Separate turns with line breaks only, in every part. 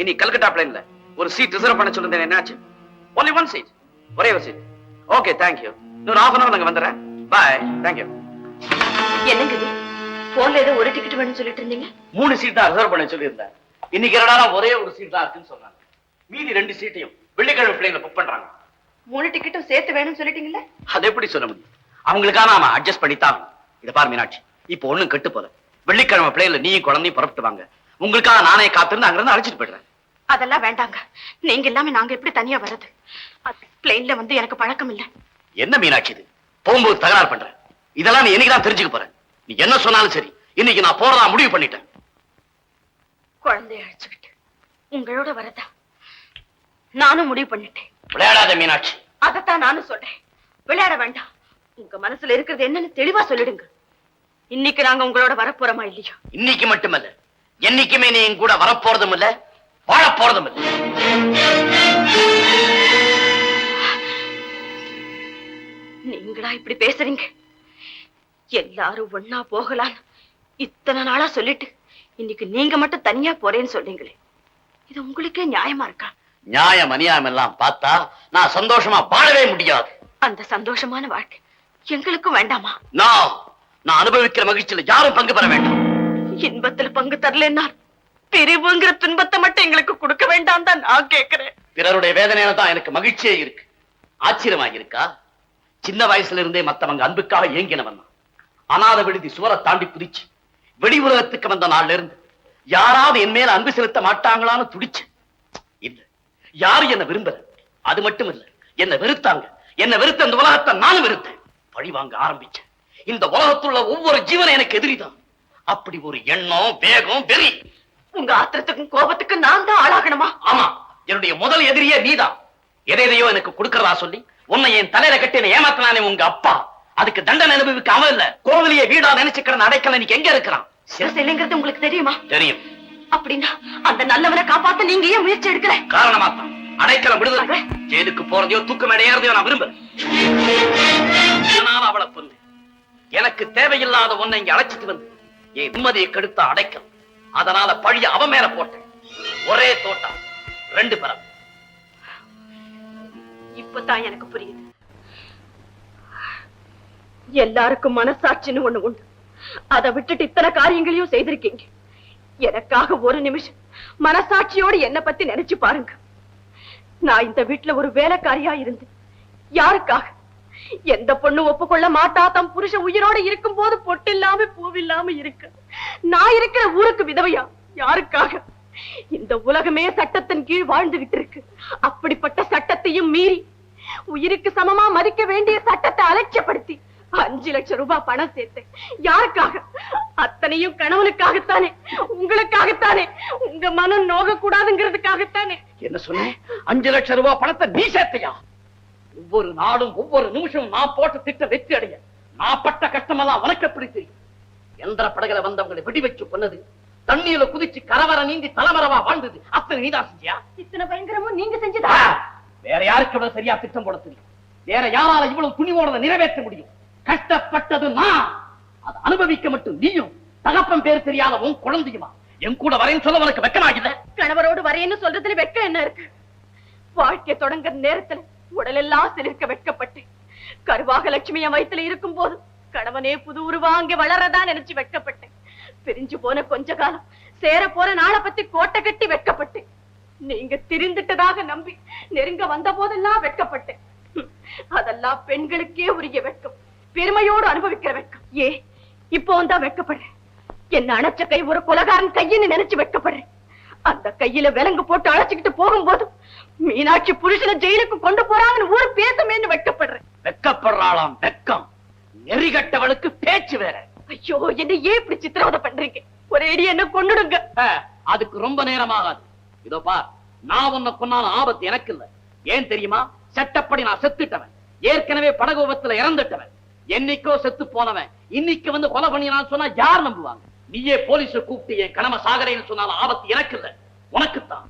இனி கல்கட்டா பிளைன்ல ஒரு seat reserve பண்ண சொல்லிருந்தேன் என்னாச்சு? ஒன்லி ஒன் சீட் ஒரே ஒரு சீட் ஓகே தேங்க்யூ இன்னொரு ஹாஃப் அன் அவர் நாங்க வந்துடுறேன். பாய் தேங்க்யூ
என்னங்க இது? போன்ல ஏதோ ஒரு டிக்கெட் வேணும்னு சொல்லிட்டு இருந்தீங்க?
மூணு சீட் தான் ரிசர்வ் பண்ண சொல்லியிருந்தேன். இன்னைக்கு என்னடா ஒரே ஒரு சீட் தான் இருக்குன்னு சொன்னாங்க. மீதி ரெண்டு சீட்டையும் வெள்ளிக்கிழமை பிள்ளைங்களை புக் பண்றாங்க.
மூணு டிக்கெட்டும் சேர்த்து வேணும்னு சொல்லிட்டீங்களே
அது எப்படி சொல்ல முடியும்? அவங்களுக்காக நாம அட்ஜஸ்ட் பண்ணித்தான் இத பாரு மீனாட்சி இப்போ ஒண்ணும் கெட்டு போல வெள்ளிக்கிழமை பிள்ளைல நீயும் குழந்தையும் புறப்பட்டு வாங்க. உங்களுக்காக நானே காத்திருந்து அங்கிருந்து அழைச்சிட்டு போயிடுறேன்.
அதெல்லாம் வேண்டாங்க. நீங்க இல்லாம நாங்க எப்படி தனியா வர்றது? பிளெயின்ல வந்து எனக்கு பழக்கம் இல்ல.
என்ன மீனாட்சி இது? போகும்போது தகராறு பண்ற. இதெல்லாம் நீ என்னைக்கு தான் தெரிஞ்சுக்க போற? நீ என்ன சொன்னாலும் சரி. இன்னைக்கு நான் போறதா முடிவு பண்ணிட்டேன்.
குழந்தைய அழைச்சுக்கிட்டு உங்களோட வரதா? நானும் முடிவு பண்ணிட்டேன்.
விளையாடாத மீனாட்சி.
அதத்தான் நானும் சொல்றேன். விளையாட வேண்டாம். உங்க மனசுல இருக்கிறது என்னன்னு தெளிவா சொல்லிடுங்க. இன்னைக்கு நாங்க உங்களோட வரப்போறோமா இல்லையா?
இன்னைக்கு மட்டுமல்ல. என்னைக்குமே நீ என் கூட வரப்போறதும் இல்ல வாழ போறதும் இல்ல.
நீங்களா இப்படி பேசுறீங்க? எல்லாரும் ஒன்னா போகலான்னு இத்தனை நாளா சொல்லிட்டு இன்னைக்கு நீங்க மட்டும் தனியா போறேன்னு சொல்றீங்களே இது உங்களுக்கே நியாயமா இருக்கா?
நியாயம் அநியாயம் எல்லாம் பார்த்தா நான் சந்தோஷமா வாழவே முடியாது.
அந்த சந்தோஷமான வாழ்க்கை எங்களுக்கும் வேண்டாமா?
நான் நான் அனுபவிக்கிற மகிழ்ச்சியில யாரும் பங்கு பெற வேண்டாம்.
இன்பத்துல பங்கு தரலன்னா பிரிவுங்கிற துன்பத்தை மட்டும் எங்களுக்கு கொடுக்க வேண்டாம் தான் நான் கேட்கிறேன்.
பிறருடைய வேதனையில தான் எனக்கு மகிழ்ச்சியே இருக்கு. ஆச்சரியமா இருக்கா சின்ன வயசுல இருந்தே மத்தவங்க அன்புக்காக ஏங்கினவன் அனாத விடுதி சுவரை தாண்டி குதிச்சு வெளி உலகத்துக்கு வந்த நாள்ல இருந்து யாராவது என் மேல அன்பு செலுத்த மாட்டாங்களான்னு துடிச்சு இல்ல யாரும் என்ன விரும்பல. அது மட்டும் இல்ல என்ன வெறுத்தாங்க. என்ன வெறுத்த இந்த உலகத்தை நானும் வெறுத்தேன். பழி வாங்க ஆரம்பிச்சேன். இந்த உலகத்துள்ள ஒவ்வொரு ஜீவனை எனக்கு எதிரிதான். அப்படி ஒரு எண்ணம் வேகம் வெறி.
உங்க ஆத்திரத்துக்கும் கோபத்துக்கும் நான் தான் ஆளாகணுமா?
ஆமா. என்னுடைய முதல் எதிரியே நீதான். எதையோ எனக்கு கொடுக்கறதா சொல்லி உன்னை என் தலையில கட்டி ஏமாத்தினானே உங்க அப்பா. அதுக்கு தண்டனை அனுபவிக்க அவன் இல்ல. கோவிலிய வீடா நினைச்சுக்கிற அடைக்கல நீக்கு எங்க இருக்கிறான்?
சிவசைலைங்கிறது உங்களுக்கு தெரியுமா?
தெரியும்.
அப்படின்னா அந்த நல்லவனை காப்பாத்த நீங்க ஏன் முயற்சி எடுக்கல?
காரணமாத்தான். அடைக்கலம் விடுதலை. ஜெயிலுக்கு போறதையோ தூக்கம் அடையாறதையோ நான் விரும்புறேன் அவளை கொண்டு எனக்கு தேவையில்லாத ஒன்னை இங்க அழைச்சிட்டு வந்து என் நிம்மதியை கெடுத்த அடைக்கலம் அதனால பழிய அவன் மேல போட்டேன். ஒரே தோட்டம் ரெண்டு பரம்
இப்பதான் எனக்கு புரியுது. எல்லாருக்கும் மனசாட்சின்னு ஒண்ணு உண்டு. அதை விட்டுட்டு இத்தனை காரியங்களையும் செய்திருக்கீங்க. எனக்காக ஒரு நிமிஷம் மனசாட்சியோடு என்ன பத்தி நினைச்சு பாருங்க. நான் இந்த வீட்டுல ஒரு வேலைக்காரியா இருந்து யாருக்காக? எந்த பொண்ணு ஒப்புக்கொள்ள மாட்டா தம் புருஷன் உயிரோட இருக்கும் போது பொட்டு இல்லாம பூவில்லாம இருக்கு. நான் இருக்கிற ஊருக்கு விதவையா? யாருக்காக? இந்த உலகமே சட்டத்தின் கீழ் வாழ்ந்துகிட்டு இருக்கு அப்படிப்பட்ட சட்டத்தையும் மீறி உயிருக்கு சமமா மதிக்க வேண்டிய சட்டத்தை அலட்சியப்படுத்தி அஞ்சு லட்சம் ரூபாய் பணம் சேர்த்தேன். யாருக்காக? அத்தனையும் கணவனுக்காகத்தானே. உங்களுக்காகத்தானே. உங்க மனம் நோக கூடாதுங்கிறதுக்காகத்தானே
என்ன சொன்னேன் அஞ்சு லட்சம் ரூபாய் பணத்தை நீ சேர்த்தையா? ஒவ்வொரு நாளும் ஒவ்வொரு நிமிஷம் நான் போட்ட திட்டம் வெற்றி அடைய நான் பட்ட கஷ்டமெல்லாம் உனக்கு எப்படி தெரியும்? எந்திர படகுல வந்தவங்களை வெடி வச்சு கொன்னது தண்ணீர்ல குதிச்சு கரவர நீந்தி தலைமரவா வாழ்ந்தது அத்தனை நீதான் செஞ்சியா?
இத்தனை பயங்கரமும் நீங்க செஞ்சதா?
வேற யாருக்கு இவ்வளவு சரியா திட்டம் போட தெரியும்? வேற யாரால இவ்வளவு துணிவோட நிறைவேற்ற முடியும்? கஷ்டப்பட்டது நான். அதை அனுபவிக்க மட்டும் நீயும் தகப்பன் பேர் தெரியாத உன் குழந்தையுமா? என் கூட வரேன்னு சொல்ல உனக்கு வெக்கமாகில்ல
கணவரோடு வரேன்னு சொல்றதுல வெட்க என்ன இருக்கு? வாழ்க்கை தொடங்குற நேரத்துல உடலெல்லாம் சிலிர்க்க வெட்கப்பட்டு கருவாக லட்சுமி என் வயிற்றுல இருக்கும் போது கணவனே புது உருவா அங்கே வளரதான் நினைச்சு வெட்கப்பட்டேன். பிரிஞ்சு போன கொஞ்ச காலம் சேர போற நாளை பத்தி கோட்டை கட்டி வெட்கப்பட்டேன் நீங்க திரிந்துட்டதாக நம்பி நெருங்க வந்த போதெல்லாம் வெட்கப்பட்டேன். அதெல்லாம் பெண்களுக்கே உரிய வெட்கம் பெருமையோடு அனுபவிக்கிற வெட்கம். ஏ இப்போ தான் வெட்கப்படுறேன். என்ன அணைச்ச கை ஒரு கொலகாரன் கையின்னு நினைச்சு வெட்கப்படுறேன். அந்த கையில விலங்கு போட்டு அழைச்சுக்கிட்டு போகும்போது மீனாட்சி புருஷனை ஜெயிலுக்கு கொண்டு போறாங்கன்னு ஊர் பேசுமேன்னு வெட்கப்படுறேன்.
வெக்கப்படுறாளாம் வெக்கம் நெறிகட்டவளுக்கு பேச்சு வேற.
ஐயோ என்ன ஏன் இப்படி சித்திரவதை பண்றீங்க? ஒரே அடி என்ன கொன்னுடுங்க.
ஆ, அதுக்கு ரொம்ப நேரம் ஆகாது இதோ பார் நான் உன்னை கொன்னாலும் ஆபத்து எனக்கு இல்ல. ஏன் தெரியுமா? சட்டப்படி நான் செத்துட்டவன். ஏற்கனவே படகு விபத்துல இறந்துட்டவன். என்னைக்கோ செத்து போனவன். இன்னைக்கு வந்து கொலை பண்ணினான்னு சொன்னா யார் நம்புவாங்க? நீயே போலீஸ கூப்பிட்டு என் கணவ சாகரேன்னு சொன்னாலும் ஆபத்து எனக்கு இல்ல. உனக்குத்தான்.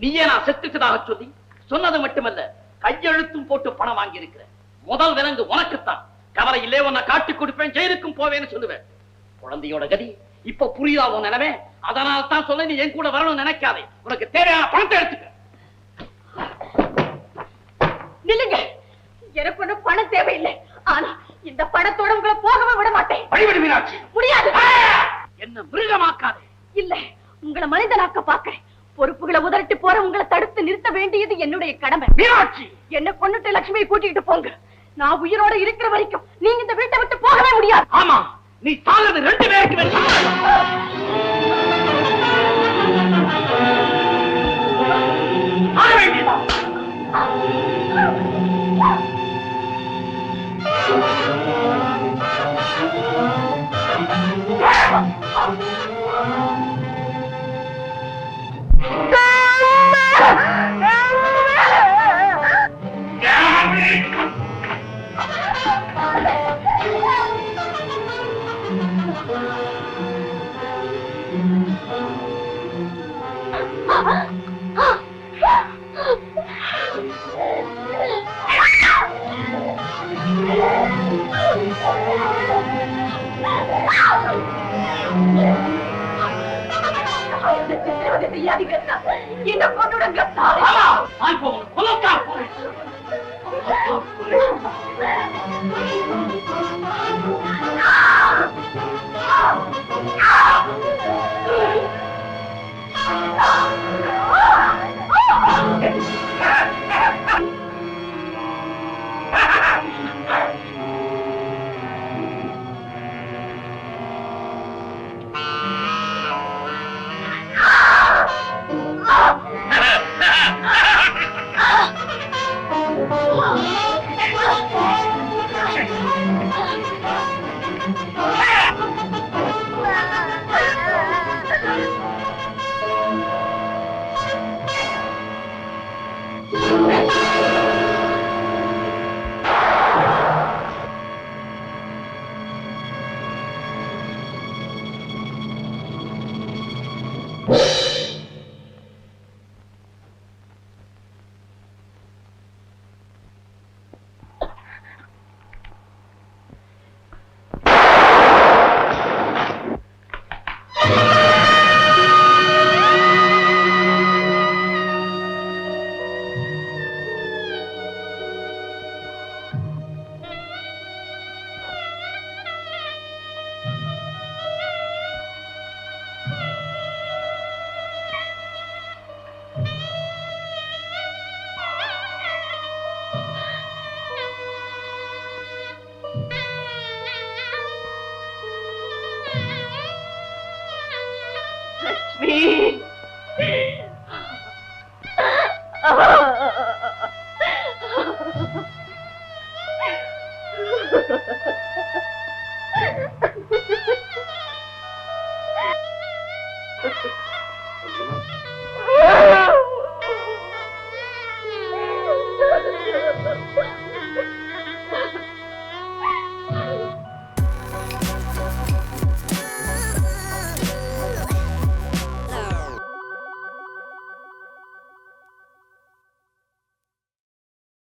நீயே நான் செத்துட்டதாக சொல்லி சொன்னது மட்டுமல்ல கையெழுத்தும் போட்டு பணம் வாங்கி இருக்கிற முதல் விலங்கு உனக்குத்தான். கவலை இல்லே உன்னை காட்டி கொடுப்பேன் ஜெயிலுக்கும் போவேன்னு சொல்லுவேன். குழந்தையோட கதி இப்ப புரியுதா உன் நிலைமை? அதனால தான் சொல்ல நீ என் கூட வரணும்னு நினைக்காதே. உனக்கு தேவையான பணத்தை எடுத்துக்க.
நில்லுங்க. எனக்கு ஒண்ணும் பணம் தேவையில்லை. ஆனா இந்த பணத்தோட உங்களை போகவே விட மாட்டேன்.
வழிபடு மீனாட்சி.
முடியாது.
என்ன மிருகமாக்காதே.
இல்ல உங்களை மனிதனாக்க பாக்குறேன் பொறுப்புகளை உதறிட்டு போற உங்களை தடுத்து நிறுத்த வேண்டியது என்னுடைய கடமை.
மீனாட்சி!
என்ன கொன்னுட்டு லட்சுமியை கூட்டிட்டு போங்க. நான் உயிரோட இருக்கிற வரைக்கும் நீங்க இந்த வீட்டை விட்டு போகவே முடியாது.
ஆமா நீ சாகிறது ரெண்டு பேருக்கு
என்ன கொண்டுடுங்க
ஆமா, நான் இப்போ உன்னை கொல்லத்தான் போறேன்.
ஆ